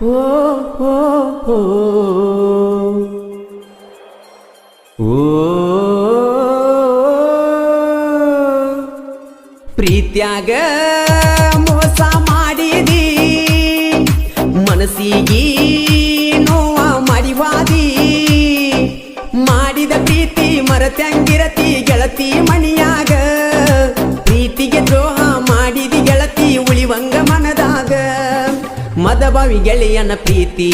ಓ ಓ ಓ. ಪ್ರೀತ್ಯಾಗ ಮೋಸ ಮಾಡಿದಿ ಮನಸ್ಸಿಗೆ ನೋವ ಮಾಡಿವಾದಿ ಮಾಡಿದ ಪ್ರೀತಿ ಮರತ್ಯಂಗಿರತಿ ಗೆಳತಿ ಗೆಳೆಯನ ಪ್ರೀತಿ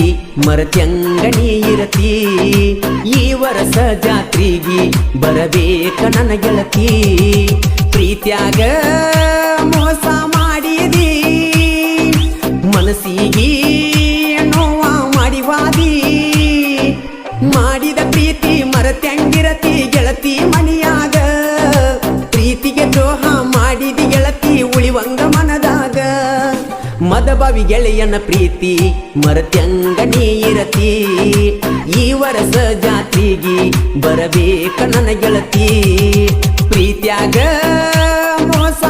ಮರತ್ಯಂಗಣಿ ಇರತಿ. ಈ ವರಸ ಜಾತ್ರಿಗಿ ಬರಬೇಕ ನನ್ನ ಗೆಳತಿ. ಪ್ರೀತ್ಯಾಗ ಮೋಸ ಮಾಡಿದಿ, ಮನಸ್ಸಿಗೆ ನೋವ ಮಾಡಿವಾದಿ. ಮಾಡಿದ ಪ್ರೀತಿ ಮರತ್ಯಂಗಿರತಿ, ಗೆಳತಿ ಮಣಿಯಾಗ ಮದಬಾವಿ ಗೆಳೆಯನ ಪ್ರೀತಿ ಮರತ್ಯಂಗ ನೀರತಿ ಈ ವರಸ ಜಾತಿಗಿ ಬರಬೇಕ ನನ್ನ ಗೆಳತಿ. ಪ್ರೀತ್ಯಾಗ ಮೋಸ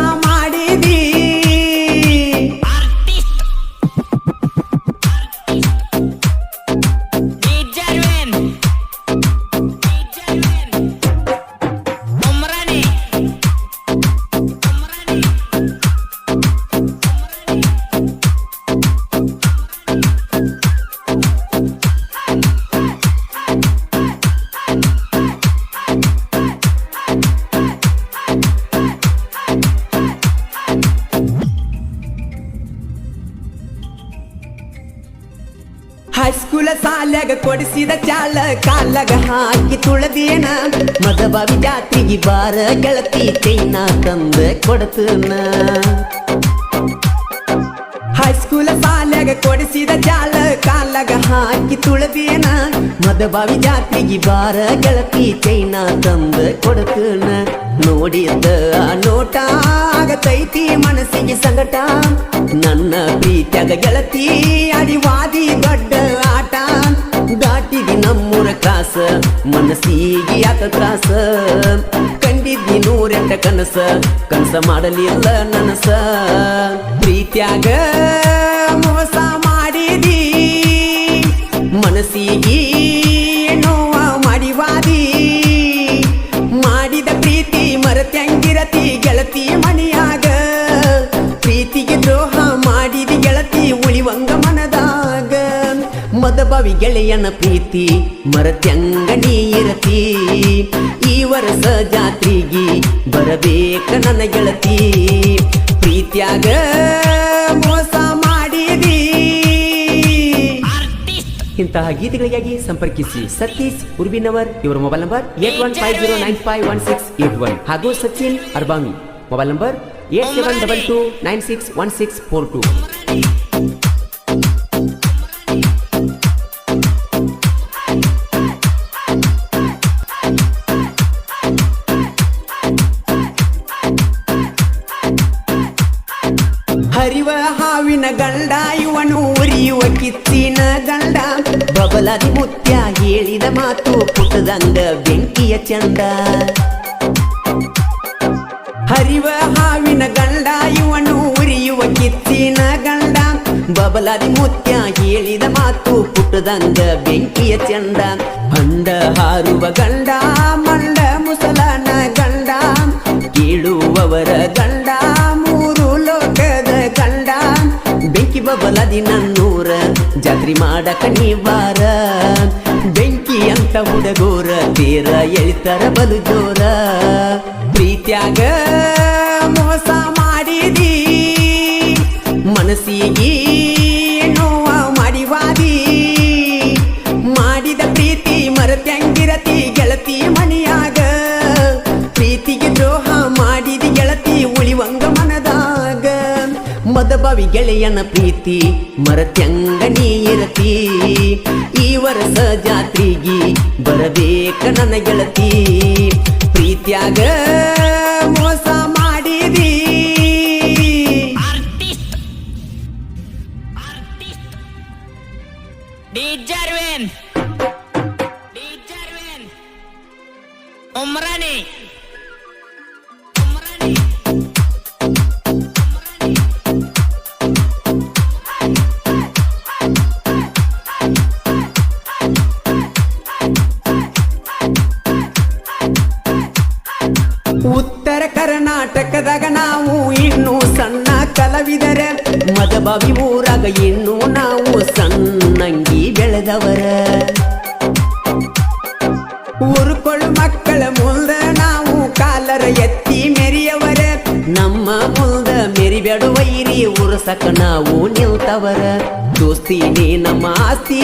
ಹೈಸ್ಕೂಲ ಸಾಲ್ಯಾಗ ಕೊಡಿಸಿದ ಚಾಲ ಕಾಲಾಗ ಹಾಕಿ ತುಳದೇನ ಮದಬಾವಿ ಜಾತ್ರೆಗೆ ಬಾರ ಗೆಳತಿ ಚೈನ ತಂದ ಕೊಡತನ. ಹೈಸ್ಕೂಲ ಸಾಲ್ಯಾಗ ಕೊಡಿಸಿದ ಜಾಲ ಕಾಲಾಗ ಹಾಕಿ ತುಳದೇನ ಮದಬಾವಿ ಜಾತ್ರೆಗೆ ಬಾರ ಗೆಳತಿ ಚೈನ ತಂದ ಕೊಡತನ. ನೋಡಿದ ನೋಟ ಆಗತೈತಿ ಮನಸ್ಸಿಗೆ ಸಂಗಟ. ನನ್ನ ಪ್ರೀತ್ಯಾಗ ಗೆಳತಿ, ಅಡಿವಾದಿ ದೊಡ್ಡ ಆಟ. ದಾಟಿದಿ ನಮ್ಮೂರ ಕ್ರಾಸ ಮನಸ್ಸಿಗೆ ಯಾಕ ತ್ರಾಸ? ಕಂಡಿದ್ದಿ ನೂರೆಂಟ ಕನಸ ಕನಸ ಮಾಡಲಿಲ್ಲ ನನಸ. ಪ್ರೀತಿಯಾಗ ಮೋಸ ಮಾಡಿದಿ, ಮನಸ್ಸಿಗೆ ಮದಬಾವಿ ಗೆಳೆಯನ ಪ್ರೀತಿ, ಮರತ್ಯಂಗ ನೀರತಿ ಈ ವರ್ಷ ಜಾತ್ರಿಗಿ ಬರಬೇಕ ನನ್ನ ಗೆಳತಿ. ಪ್ರೀತ್ಯಾಗ ಮೋಸ ಮಾಡಿದಿ. ಇಂತಹ ಗೀತೆಗಳಿಗಾಗಿ ಸಂಪರ್ಕಿಸಿ ಸತೀಶ್ ಉರ್ಬಿನವರ್ ಇವರ mobile number eight one five zero nine five one six eight one ಹಾಗೂ Sachin Arbami mobile number eight seven double two nine six one six four two. Babaladi Mutya ಹೇಳಿದ ಮಾತು ಪುಟ್ಟದಂಗ ಬೆಂಕಿಯ ಚಂದ. ಹರಿವ ಹಾವಿನ ಗಂಡ, ಇವನು ಉರಿಯುವ ಕಿತ್ತಿನ ಗಂಡ. ಬಬಲಾದಿ ಮುತ್ಯ ಹೇಳಿದ ಮಾತು ಪುಟ್ಟದಂಗ ಬೆಂಕಿಯ ಚಂದ. ಹಂಡ ಹಾರುವ ಗಂಡ, ಮಂಡ ಮುಸಲನ ಗಂಡ. ಕೇಳುವವರ ಗಂಡ, ಮೂರು ಲೋಕದ ಗಂಡ. ಬೆಂಕಿ ಬಬಲದಿ ನನ್ನೂರ ಜಾತ್ರಿ ಮಾಡಕ ನೀವಾರ ಬೆಂಕಿ ಅಂತ ಹುಡುಗೋರ ತೀರ ಎಳಿತಾರ ಬಲು ಜೋರ ಪ್ರೀತ್ಯಾಗ ಮೋಸ ಮಾಡಿದಿ. ಮನಸ್ಸಿಗೆ ಮದಬಾವಿ ಗೆಳೆಯನ ಪ್ರೀತಿ, ಮರತ್ಯಂಗ ನೀರತಿ ಈ ವರ್ಷ ಜಾತ್ರಿಗಿ ಬರಬೇಕ ನನ್ನ ಗೆಳತಿ. ಪ್ರೀತಿಯಾಗ ಮೋಸ ಮಾಡಿದಿ. Artist ಉತ್ತರ ಕರ್ನಾಟಕದಾಗ ನಾವು ಇನ್ನು ಸಣ್ಣ ಕಲಾವಿದರ ಮದಬಾವಿ ಊರಾಗ ಇನ್ನು ನಾವು ಸಣ್ಣಂಗಿ ಬೆಳೆದವರ ಊರುಕೊಳ್ಳು ಮಕ್ಕಳ ಮುಂದ ನಾವು ಕಾಲರ ಎತ್ತಿ ಮೆರಿಯವರ ನಮ್ಮ ಮುಂದ ಮೆರಿಬೇಡ ವೈರಿ ಉರಸಕ ನಾವು ನಿಲ್ತವರ ದೋಸ್ತಿ ನೀ ನಮ್ಮ ಆಸ್ತಿ